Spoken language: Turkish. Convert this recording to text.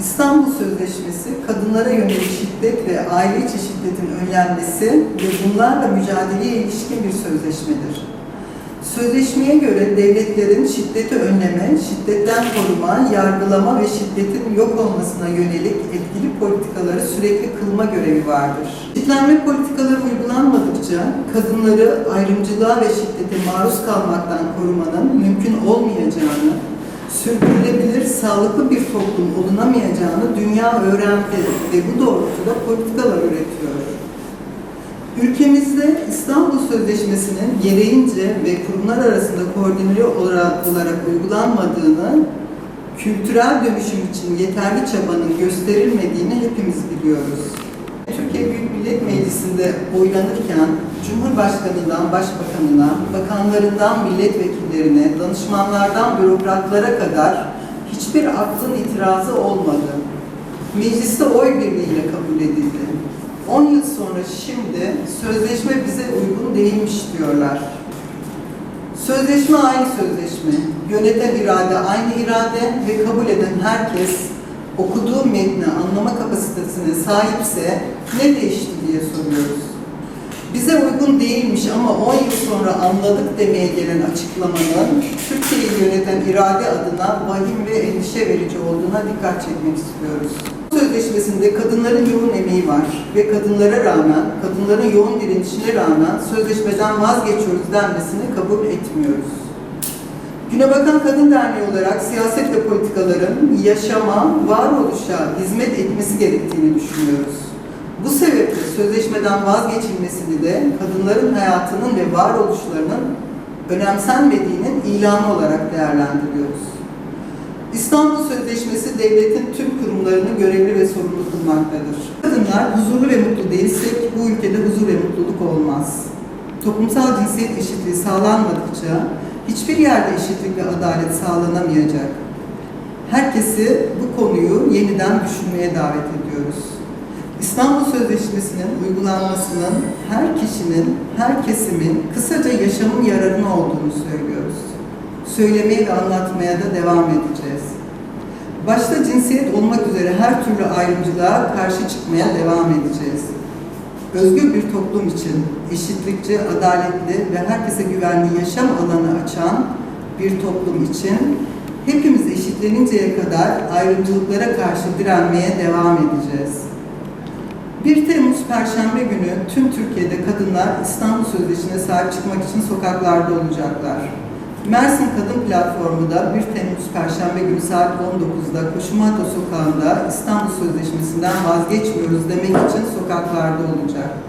İstanbul Sözleşmesi, kadınlara yönelik şiddet ve aile içi şiddetin önlenmesi ve bunlarla mücadeleye ilişkin bir sözleşmedir. Sözleşmeye göre devletlerin şiddeti önleme, şiddetten koruma, yargılama ve şiddetin yok olmasına yönelik etkili politikaları sürekli kılma görevi vardır. Şiddetlenme politikaları uygulanmadıkça kadınları ayrımcılığa ve şiddete maruz kalmaktan korumanın mümkün olmayacağını, sürdürülebilir, sağlıklı bir toplum olunamayacağını dünya öğrendi ve bu doğrultuda politikalar üretiyor. Ülkemizde İstanbul Sözleşmesi'nin gereğince ve kurumlar arasında koordineli olarak, olarak uygulanmadığını, kültürel dönüşüm için yeterli çabanın gösterilmediğini hepimiz biliyoruz. Meclisi'nde oylanırken Cumhurbaşkanından Başbakanına, bakanlarından milletvekillerine, danışmanlardan bürokratlara kadar hiçbir aklın itirazı olmadı. Mecliste oy birliğiyle kabul edildi. 10 yıl sonra şimdi sözleşme bize uygun değilmiş diyorlar. Sözleşme aynı sözleşme. Yöneten irade aynı irade ve kabul eden herkes okuduğu metni anlama kapasitesine sahipse ne değişti diye soruyoruz. Bize uygun değilmiş ama 10 yıl sonra anladık demeye gelen açıklamanın Türkiye'yi yöneten irade adına vahim ve endişe verici olduğuna dikkat çekmek istiyoruz. Sözleşmesinde kadınların yoğun emeği var ve kadınlara rağmen, kadınların yoğun direnişine rağmen sözleşmeden vazgeçiyoruz denmesini kabul etmiyoruz. Güne Bakan Kadın Derneği olarak siyaset ve politikaların yaşama, varoluşa hizmet etmesi gerektiğini düşünüyoruz. Bu sebeple sözleşmeden vazgeçilmesini de kadınların hayatının ve varoluşlarının önemsenmediğinin ilanı olarak değerlendiriyoruz. İstanbul Sözleşmesi devletin tüm kurumlarını görevli ve sorumlu kılmaktadır. Kadınlar huzurlu ve mutlu değilsek bu ülkede huzur ve mutluluk olmaz. Toplumsal cinsiyet eşitliği sağlanmadıkça hiçbir yerde eşitlik ve adalet sağlanamayacak. Herkesi bu konuyu yeniden düşünmeye davet ediyoruz. İstanbul Sözleşmesi'nin uygulanmasının her kişinin, her kesimin kısaca yaşamın yararına olduğunu söylüyoruz. Söylemeye ve anlatmaya da devam edeceğiz. Başta cinsiyet olmak üzere her türlü ayrımcılığa karşı çıkmaya devam edeceğiz. Özgür bir toplum için eşitlikçi, adaletli ve herkese güvenli yaşam alanı açan bir toplum için hepimiz eşitleninceye kadar ayrımcılıklara karşı direnmeye devam edeceğiz. 1 Temmuz Perşembe günü tüm Türkiye'de kadınlar İstanbul Sözleşme'ne sahip çıkmak için sokaklarda olacaklar. Mersin Kadın Platformu da 1 Temmuz Perşembe günü saat 19'da Koşumata Sokağı'nda İstanbul Sözleşmesi'nden vazgeçmiyoruz demek için sokaklarda olacak.